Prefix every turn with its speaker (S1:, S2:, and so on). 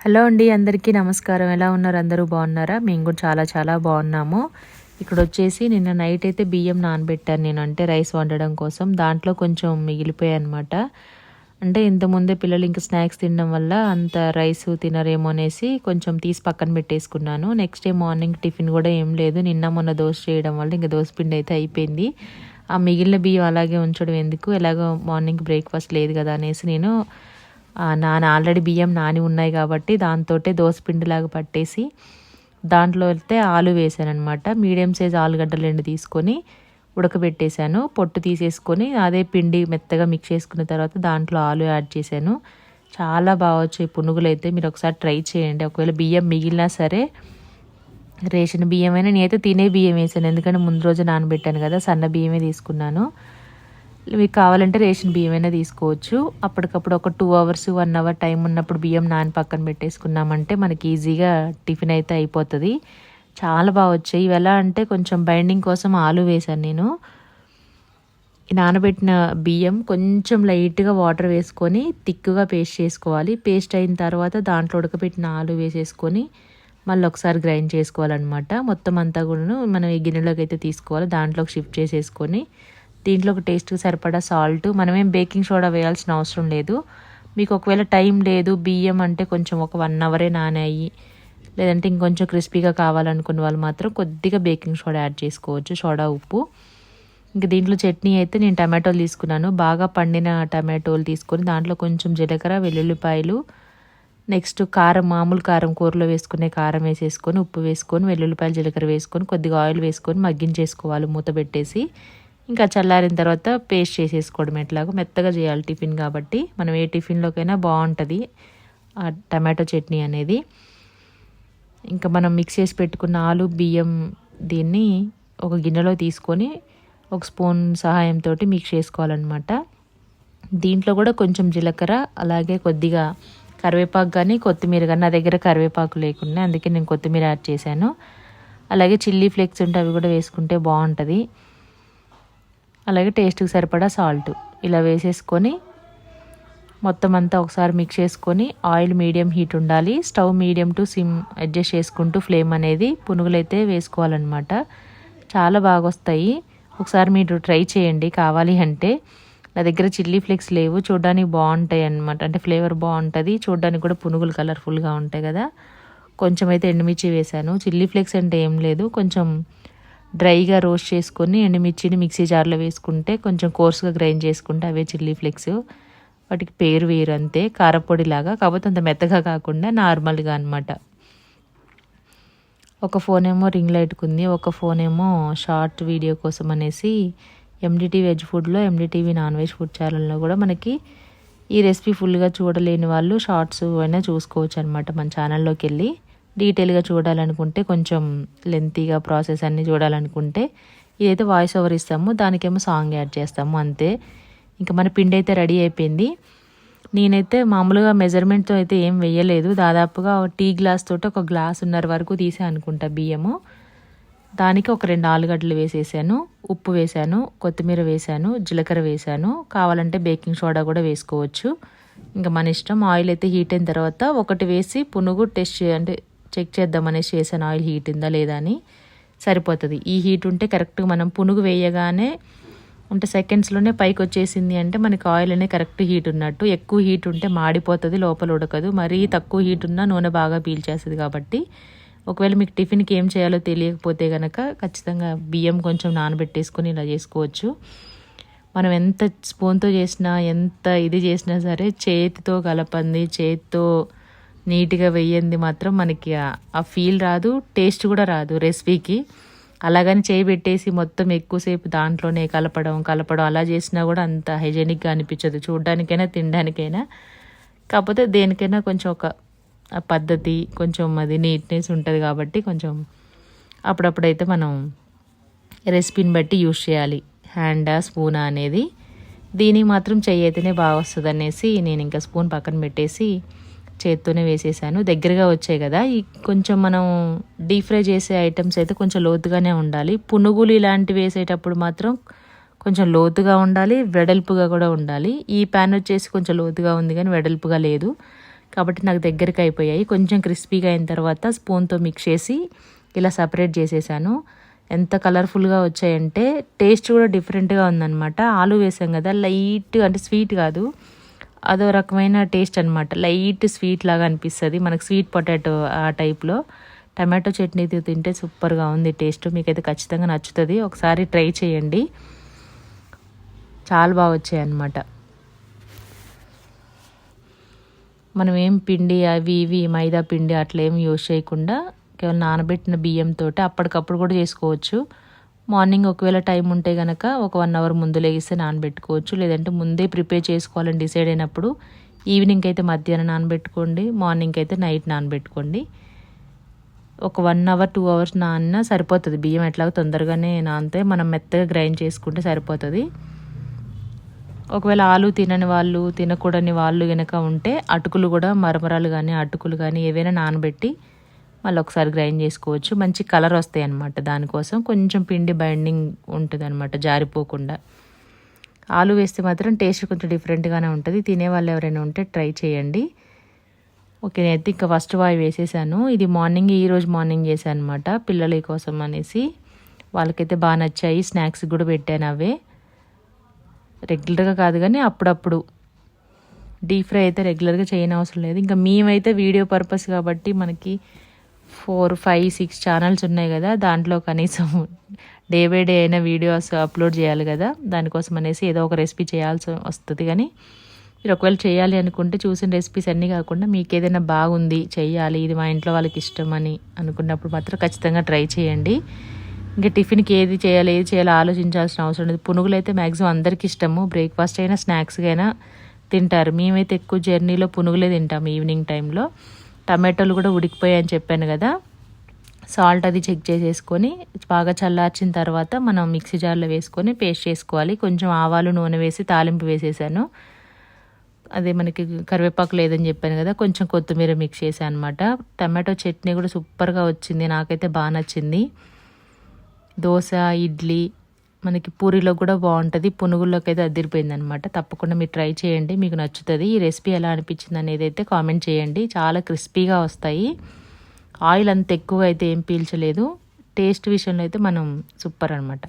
S1: Hello అండి అందరికీ నమస్కారం. ఎలా ఉన్నారు? అందరూ బాగున్నారా? మేము కూడా చాలా చాలా బాగున్నాము. ఇక్కడ వచ్చేసి నిన్న నైట్ అయితే బియ్యం నానబెట్టాను నేను. అంటే రైస్ వండడం కోసం. దాంట్లో కొంచెం మిగిలిపోయాయి అనమాట అంటే ఇంతకుముందే పిల్లలు ఇంకా స్నాక్స్ తినడం వల్ల అంత రైస్ తినరేమో అనేసి కొంచెం తీసి పక్కన పెట్టేసుకున్నాను. నెక్స్ట్ డే మార్నింగ్ టిఫిన్ కూడా ఏం లేదు. నిన్న మొన్న దోశ చేయడం వల్ల ఇంకా దోశ పిండి అయితే అయిపోయింది. ఆ మిగిలిన బియ్యం అలాగే ఉంచడం ఎందుకు? ఎలాగో మార్నింగ్ బ్రేక్ఫాస్ట్ లేదు కదా అనేసి నేను నాన్న ఆల్రెడీ బియ్యం నాని ఉన్నాయి కాబట్టి దాంతో దోసపిండిలాగా పట్టేసి దాంట్లో వెళ్తే ఆలు వేసాను అనమాట మీడియం సైజ్ ఆలుగడ్డలు రెండు తీసుకొని ఉడకబెట్టేశాను. పొట్టు తీసేసుకొని అదే పిండి మెత్తగా మిక్స్ చేసుకున్న తర్వాత దాంట్లో ఆలు యాడ్ చేశాను. చాలా బాగా వచ్చాయి పునుగులు అయితే మీరు ఒకసారి ట్రై చేయండి. ఒకవేళ బియ్యం మిగిలినా సరే రేషన్ బియ్యం అయినా నేనైతే తినే బియ్యం వేసాను. ఎందుకంటే ముందు రోజు నానబెట్టాను కదా సన్న బియ్యమే తీసుకున్నాను. మీకు కావాలంటే రేషన్ బియ్యం అయినా తీసుకోవచ్చు. అప్పటికప్పుడు ఒక two hours one hour time ఉన్నప్పుడు బియ్యం నాని పక్కన పెట్టేసుకున్నామంటే మనకి ఈజీగా టిఫిన్ అయితే అయిపోతుంది. చాలా బాగా వచ్చాయి. ఇవి ఎలా అంటే కొంచెం బైండింగ్ కోసం ఆలు వేశాను నేను. నానబెట్టిన బియ్యం కొంచెం లైట్గా వాటర్ వేసుకొని థిక్గా పేస్ట్ చేసుకోవాలి. పేస్ట్ అయిన తర్వాత దాంట్లో ఉడకబెట్టిన ఆలు వేసేసుకొని మళ్ళీ ఒకసారి గ్రైండ్ చేసుకోవాలన్నమాట. మొత్తం అంతా కూడా మనం ఈ గిన్నెలోకి అయితే తీసుకోవాలి. దాంట్లోకి షిఫ్ట్ చేసేసుకొని దీంట్లో ఒక టేస్ట్కి సరిపడా సాల్ట్. మనమేం బేకింగ్ సోడా వేయాల్సిన అవసరం లేదు. మీకు ఒకవేళ టైం లేదు బియ్యం అంటే కొంచెం ఒక వన్ అవరే నానాయి. లేదంటే ఇంకొంచెం క్రిస్పీగా కావాలనుకున్న వాళ్ళు మాత్రం కొద్దిగా బేకింగ్ సోడా యాడ్ చేసుకోవచ్చు సోడా ఉప్పు. ఇంకా దీంట్లో చట్నీ అయితే నేను టమాటోలు తీసుకున్నాను. బాగా పండిన టమాటోలు తీసుకొని దాంట్లో కొంచెం జీలకర్ర వెల్లుల్లిపాయలు నెక్స్ట్ కారం మామూలు కారం కూరలో వేసుకునే కారం వేసేసుకొని ఉప్పు వేసుకొని వెల్లుల్లిపాయలు జీలకర్ర వేసుకొని కొద్దిగా ఆయిల్ వేసుకొని మగ్గించేసుకోవాలి మూత పెట్టేసి. ఇంకా చల్లారిన తర్వాత పేస్ట్ చేసేసుకోవడం ఎట్లాగో మెత్తగా చేయాలి టిఫిన్ కాబట్టి. మనం ఏ టిఫిన్లోకైనా బాగుంటుంది. ఆ టమాటో చట్నీ అనేది. ఇంకా మనం మిక్స్ చేసి పెట్టుకున్న ఆలు బియ్యం దీన్ని ఒక గిన్నెలో తీసుకొని ఒక స్పూన్ సహాయంతో మిక్స్ చేసుకోవాలన్నమాట. దీంట్లో కూడా కొంచెం జీలకర్ర అలాగే కొద్దిగా కరివేపాకు కానీ కొత్తిమీర కానీ నా దగ్గర కరివేపాకు లేకుండా అందుకే నేను కొత్తిమీర యాడ్ చేశాను. అలాగే చిల్లీ ఫ్లేక్స్ ఉంటే అవి కూడా వేసుకుంటే బాగుంటుంది. అలాగే టేస్ట్కి సరిపడా సాల్ట్ ఇలా వేసేసుకొని మొత్తం అంతా ఒకసారి మిక్స్ చేసుకొని ఆయిల్ మీడియం హీట్ ఉండాలి. Stove medium to sim adjust చేసుకుంటూ ఫ్లేమ్ అనేది పునుగులైతే వేసుకోవాలన్నమాట. చాలా బాగా వస్తాయి ఒకసారి మీరు ట్రై చేయండి. కావాలి అంటే నా దగ్గర చిల్లీ ఫ్లేక్స్ లేవు. చూడడానికి బాగుంటాయి అనమాట అంటే ఫ్లేవర్ బాగుంటుంది. చూడడానికి కూడా పునుగులు కలర్ఫుల్గా ఉంటాయి కదా. కొంచెం అయితే ఎండుమిర్చి వేశాను. చిల్లీ ఫ్లేక్స్ అంటే ఏం లేదు. కొంచెం డ్రైగా రోస్ట్ చేసుకొని ఎండుమిర్చిని మిక్సీ జార్లో వేసుకుంటే కొంచెం కోర్స్గా గ్రైండ్ చేసుకుంటే అవే చిల్లీ ఫ్లేక్స్. వాటికి పేరు వేరు అంతే కారపొడిలాగా కాకపోతే అంత మెత్తగా కాకుండా నార్మల్గా అనమాట ఒక ఫోన్ ఏమో రింగ్ లైట్కి ఉంది ఒక ఫోన్ ఏమో షార్ట్ వీడియో కోసం అనేసి ఎండిటీ వెజ్ ఫుడ్లో ఎండిటీవీ నాన్ వెజ్ ఫుడ్ ఛానల్లో కూడా మనకి ఈ రెసిపీ ఫుల్గా చూడలేని వాళ్ళు షార్ట్స్ అయినా చూసుకోవచ్చు అనమాట మన ఛానల్లోకి వెళ్ళి డీటెయిల్గా చూడాలనుకుంటే కొంచెం లెంతీగా ప్రాసెస్ అన్నీ చూడాలనుకుంటే ఇదైతే వాయిస్ ఓవర్ ఇస్తాము. దానికేమో సాంగ్ యాడ్ చేస్తాము అంతే. ఇంకా మన పిండి అయితే రెడీ అయిపోయింది. నేనైతే మామూలుగా మెజర్మెంట్తో అయితే ఏం వేయలేదు. దాదాపుగా టీ గ్లాస్ తోటి ఒక గ్లాస్ ఉన్నర వరకు తీసే అనుకుంటా బియ్యము. దానికి ఒక రెండు ఆలుగడ్డలు వేసేసాను. ఉప్పు వేసాను కొత్తిమీర వేసాను జీలకర్ర వేసాను. కావాలంటే బేకింగ్ సోడా కూడా వేసుకోవచ్చు. ఇంకా మన ఇష్టం ఆయిల్ అయితే హీట్ అయిన తర్వాత ఒకటి వేసి పునుగు టెస్ట్ అంటే చెక్ చేద్దామనేసి చేసాను ఆయిల్ హీట్ ఉందా లేదా అని సరిపోతుంది. ఈ హీట్ ఉంటే కరెక్ట్గా మనం పునుగు వేయగానే అంటే సెకండ్స్లోనే పైకి వచ్చేసింది అంటే మనకి ఆయిల్ అనేది కరెక్ట్ హీట్ ఉన్నట్టు. ఎక్కువ హీట్ ఉంటే మాడిపోతుంది లోపల ఉడకదు. మరీ తక్కువ హీట్ ఉన్నా నూనె బాగా పీల్చేస్తుంది కాబట్టి. ఒకవేళ మీకు టిఫిన్కి ఏం చేయాలో తెలియకపోతే కనుక ఖచ్చితంగా బియ్యం కొంచెం నానబెట్టేసుకొని ఇలా చేసుకోవచ్చు. మనం ఎంత స్పూన్తో చేసినా ఎంత ఇది చేసినా సరే చేతితో కలపంది చేతితో నీట్గా వేయింది మాత్రం మనకి ఆ ఫీల్ రాదు టేస్ట్ కూడా రాదు రెసిపీకి అలాగని చేయి పెట్టేసి మొత్తం ఎక్కువసేపు దాంట్లోనే కలపడం కలపడం అలా చేసినా కూడా అంత హైజెనిక్గా అనిపించదు. చూడడానికైనా తినడానికైనా. కాకపోతే దేనికైనా కొంచెం ఒక పద్ధతి కొంచెం అది నీట్నెస్ ఉంటుంది కాబట్టి కొంచెం అప్పుడప్పుడైతే మనం రెసిపీని బట్టి యూస్ చేయాలి. హ్యాండా స్పూనా అనేది. దీనికి మాత్రం చెయ్యి అయితేనే బాగా వస్తుంది అనేసి నేను ఇంకా స్పూన్ పక్కన పెట్టేసి చేత్తోనే వేసేసాను. దగ్గరగా వచ్చాయి కదా. ఈ కొంచెం మనం డీప్ ఫ్రై చేసే ఐటమ్స్ అయితే కొంచెం లోతుగానే ఉండాలి. పునుగులు ఇలాంటివి వేసేటప్పుడు మాత్రం కొంచెం లోతుగా ఉండాలి. వెడల్పుగా కూడా ఉండాలి. ఈ ప్యాన్ వచ్చేసి కొంచెం లోతుగా ఉంది కానీ వెడల్పుగా లేదు. కాబట్టి నాకు దగ్గరికి అయిపోయాయి. కొంచెం క్రిస్పీగా అయిన తర్వాత స్పూన్తో మిక్స్ చేసి ఇలా సపరేట్ చేసేసాను. ఎంత కలర్ఫుల్గా వచ్చాయంటే టేస్ట్ కూడా డిఫరెంట్గా ఉందన్నమాట. ఆలు వేసాం కదా. లైట్ అంటే స్వీట్ కాదు. అదో రకమైన టేస్ట్ అనమాట లైట్ స్వీట్ లాగా అనిపిస్తుంది. మనకు స్వీట్ పొటాటో ఆ టైప్లో టమాటో చట్నీ తింటే సూపర్గా ఉంది టేస్ట్ మీకైతే ఖచ్చితంగా నచ్చుతుంది. ఒకసారి ట్రై చేయండి. చాలా బాగా వచ్చాయి అన్నమాట. మనం ఏం పిండి అవి ఇవి మైదా పిండి అట్లా ఏం యూజ్ చేయకుండా కేవలం నానబెట్టిన బియ్యంతో అప్పటికప్పుడు కూడా చేసుకోవచ్చు. మార్నింగ్ ఒకవేళ టైం ఉంటే కనుక ఒక వన్ అవర్ ముందు లేగిస్తే నానబెట్టుకోవచ్చు. లేదంటే ముందే ప్రిపేర్ చేసుకోవాలని డిసైడ్ అయినప్పుడు ఈవినింగ్ అయితే మధ్యాహ్నం నానబెట్టుకోండి మార్నింగ్ అయితే నైట్ నానబెట్టుకోండి. ఒక వన్ అవర్ టూ అవర్స్ నాన్న సరిపోతుంది. బియ్యం ఎట్లాగో తొందరగానే నానితే మనం మెత్తగా గ్రైండ్ చేసుకుంటే సరిపోతుంది. ఒకవేళ ఆలు తినని వాళ్ళు తినకూడని వాళ్ళు కనుక ఉంటే అటుకులు కూడా మరమరాలు కానీ అటుకులు కానీ ఏవైనా నానబెట్టి మళ్ళీ ఒకసారి గ్రైండ్ చేసుకోవచ్చు. మంచి కలర్ వస్తాయి అన్నమాట దానికోసం. కొంచెం పిండి బైండింగ్ ఉంటుంది అనమాట జారిపోకుండా. ఆలు వేస్తే మాత్రం టేస్ట్ కొంచెం డిఫరెంట్గానే ఉంటుంది. తినే వాళ్ళు ఎవరైనా ఉంటే ట్రై చేయండి. ఓకే నేనైతే ఇంకా ఫస్ట్ వాయి వేసేసాను. ఇది మార్నింగ్ ఈరోజు మార్నింగ్ చేశాను అనమాట పిల్లల కోసం అనేసి. వాళ్ళకైతే బాగా నచ్చాయి స్నాక్స్ కూడా పెట్టాను అవే. రెగ్యులర్గా కాదు కానీ అప్పుడప్పుడు. డీప్ ఫ్రై అయితే రెగ్యులర్గా చేయని అవసరం లేదు. ఇంకా మేమైతే వీడియో పర్పస్ కాబట్టి మనకి ఫోర్ ఫైవ్ సిక్స్ ఛానల్స్ ఉన్నాయి కదా దాంట్లో కనీసం డే బై డే అయినా వీడియోస్ అప్లోడ్ చేయాలి కదా దానికోసం అనేసి ఏదో ఒక రెసిపీ చేయాల్సి వస్తుంది. కానీ మీరు ఒకవేళ చేయాలి అనుకుంటే చూసిన రెసిపీస్ అన్నీ కాకుండా మీకు ఏదైనా బాగుంది చేయాలి ఇది మా ఇంట్లో వాళ్ళకి ఇష్టం అని అనుకున్నప్పుడు మాత్రం ఖచ్చితంగా ట్రై చేయండి. ఇంకా టిఫిన్కి ఏది చేయాలి ఏది చేయాలో ఆలోచించాల్సిన అవసరం లేదు. పునుగులు అయితే మ్యాక్సిమం అందరికి ఇష్టము. బ్రేక్ఫాస్ట్ అయినా స్నాక్స్గా అయినా తింటారు. మేమైతే ఎక్కువ జర్నీలో పునుగులే తింటాము ఈవినింగ్ టైంలో. టమాటోలు కూడా ఉడికిపోయాయని చెప్పాను కదా. సాల్ట్ అది చెక్ చేసేసుకొని బాగా చల్లార్చిన తర్వాత మనం మిక్సీ జార్లో వేసుకొని పేస్ట్ చేసుకోవాలి. కొంచెం ఆవాలు నూనె వేసి తాలింపు వేసేసాను. అదే మనకి కరివేపాకు లేదని చెప్పాను కదా కొంచెం కొత్తిమీర మిక్స్ చేశాను అనమాట టమాటో చట్నీ కూడా సూపర్గా వచ్చింది నాకైతే బాగా నచ్చింది. దోశ ఇడ్లీ మనకి పూరిలో కూడా బాగుంటుంది. పునుగుల్లోకి అయితే అదిరిపోయింది అనమాట తప్పకుండా మీరు ట్రై చేయండి మీకు నచ్చుతుంది. ఈ రెసిపీ ఎలా అనిపించింది అనేది అయితే కామెంట్ చేయండి. చాలా క్రిస్పీగా వస్తాయి. ఆయిల్ అంత ఎక్కువ అయితే ఏం పీల్చలేదు. టేస్ట్ విషయంలో అయితే మనం సూపర్ అనమాట